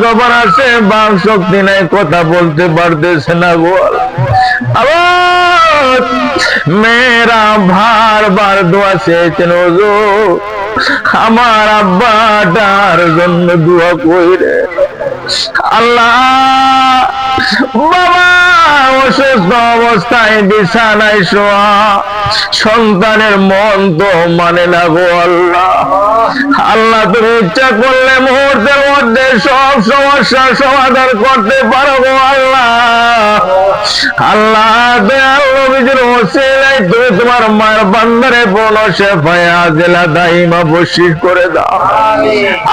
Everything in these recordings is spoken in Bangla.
জবর আছে কথা বলতে পারতেছে না মেয়েরা ভার বার দোয়া আমার আব্বাটার জন্য দোয়া কইরে। আল্লাহ, বাবা অসুস্থ অবস্থায় বিছানায় শোয়া। সন্তানের মন তো মানে না গো আল্লাহ। আল্লাহ তুমি ইচ্ছা করলে মুহূর্তের মধ্যে সব সমস্যার সমাধান করতে পারো গো আল্লাহ। আল্লাহ দয়াল নবীজির ওসিলায় তুমি তোমার মায়ের বান্দারে বলো সে ভায়া জেলা দাইমা বসির করে দাও।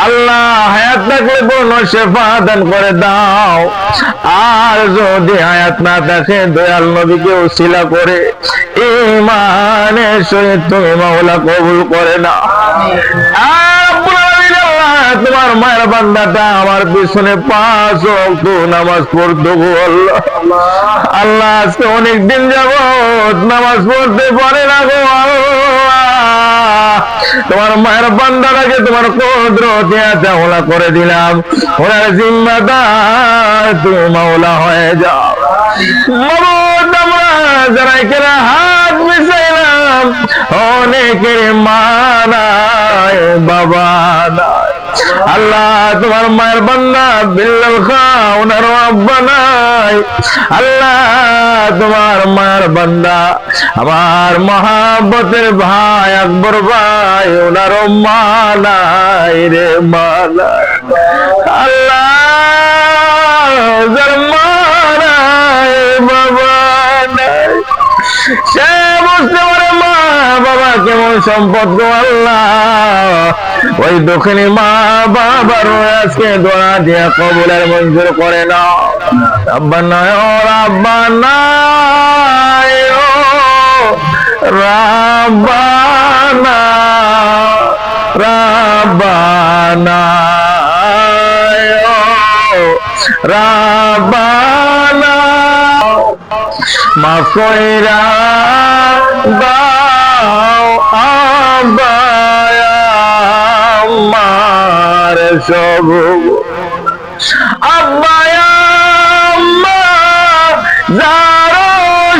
আল্লাহ হায়াত থাকলে বলো শেফা দান করে দাও। আর যদি হায়াত না থাকে দয়াল নবীকে উসিলা করে ইমানের সহিত তুমি মাওলা কবুল করে না আর তোমার মায়ের বান্দাটা আমার পিছনে পাঁচ ওয়াক্ত নামাজ পড়তো গো আল্লাহ, আজকে অনেকদিন যাব নামাজ পড়তে পারে না গো তোমার মায়ের বান্দাটাকে তোমার কুদরত চাওলা করে দিলাম। ওনার জিম্মাদার তুমি মাওলা হয়ে যাও। যারা এখানে হাত মিশাইলাম, অনেকের মা নাই বাবা, নাই। আল্লাহ তোমার মায়ের বান্দা বিল্লাল খা, ওনার আব্বা নাই। আল্লাহ তোমার মায়ের বান্দা, আমার মহাব্বতের ভাই, আকবর ভাই, ওনার মা নাই রে মা নাই। আল্লাহ যার মা নাই, বাবা নাই। সে বুঝতে পারে মা, বাবা কেমন সম্পদ আল্লাহ। দক্ষিণী মা বাবার আজকে দোয়া দিয়া কবুলের মঞ্জুর করে না রাব্বা নয় রাব্বা নাই ও রাব্বানা রাব্বানা মাফ কইরা দাও আবায়া আমার সব। আব্বায়া মা যারো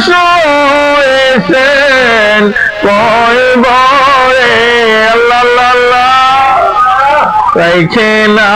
শুয়েছেন কই বরে না।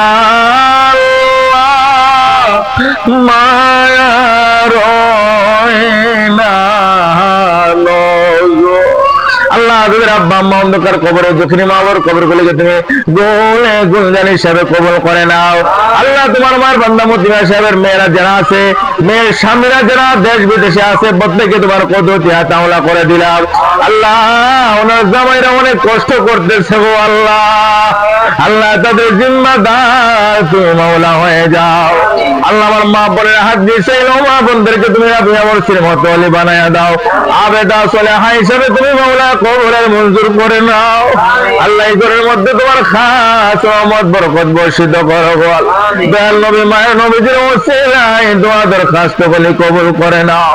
অন্ধকার কবরে মা কবরগুলো তুমি গোলে হিসাবে কবর করে নাও। আল্লাহ তোমার মার বান্দা সাহেবের মেয়েরা যারা আছে, মেয়ের স্বামীরা যারা দেশ বিদেশে আছে প্রত্যেকে তোমার কদরতি হাত আমলা করে দিলাম। আল্লাহ, ওনার জামাইরা অনেক কষ্ট করতেছে গো আল্লাহ। আল্লাহ তাদের জিম্মাদার তুমি মাওলা হয়ে যাও। আল্লাহ আমার মা বোনের হাত দিয়েছে মা বোনদেরকে তুমি আপনি আমার শ্রীমত বানায়া দাও। আবেদা চলে হাই হিসাবে তুমি মাওলা কবরের মঞ্জুর করে নাও। আল্লাহ ঘরের মধ্যে তোমার খাস রহমত বরকত বর্ষিত করো বল দয়াল নবী মায়ের নবীজির ওসিলায় দোয়া দরখাস্ত বলে কবুল করে নাও।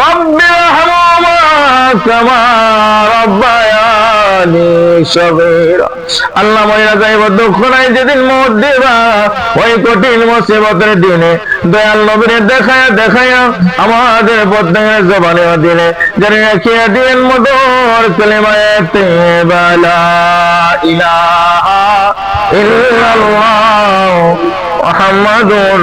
রব্বি রহমা কামা রব্বায়ানি সগীরা আল্লাহ মহিলা যাইব, দুঃখ নাই যেদিন মত দিবা। ওই কঠিন মুসিবতের দিনে দয়াল দেখায়া দেখায়া আমাদের প্রত্যেকের জবানে দিলে যারা রাখিয়া দিলেন মধুর কলিমায় তেবালা ইলাহা ইল্লাল্লাহ মুহাম্মাদুর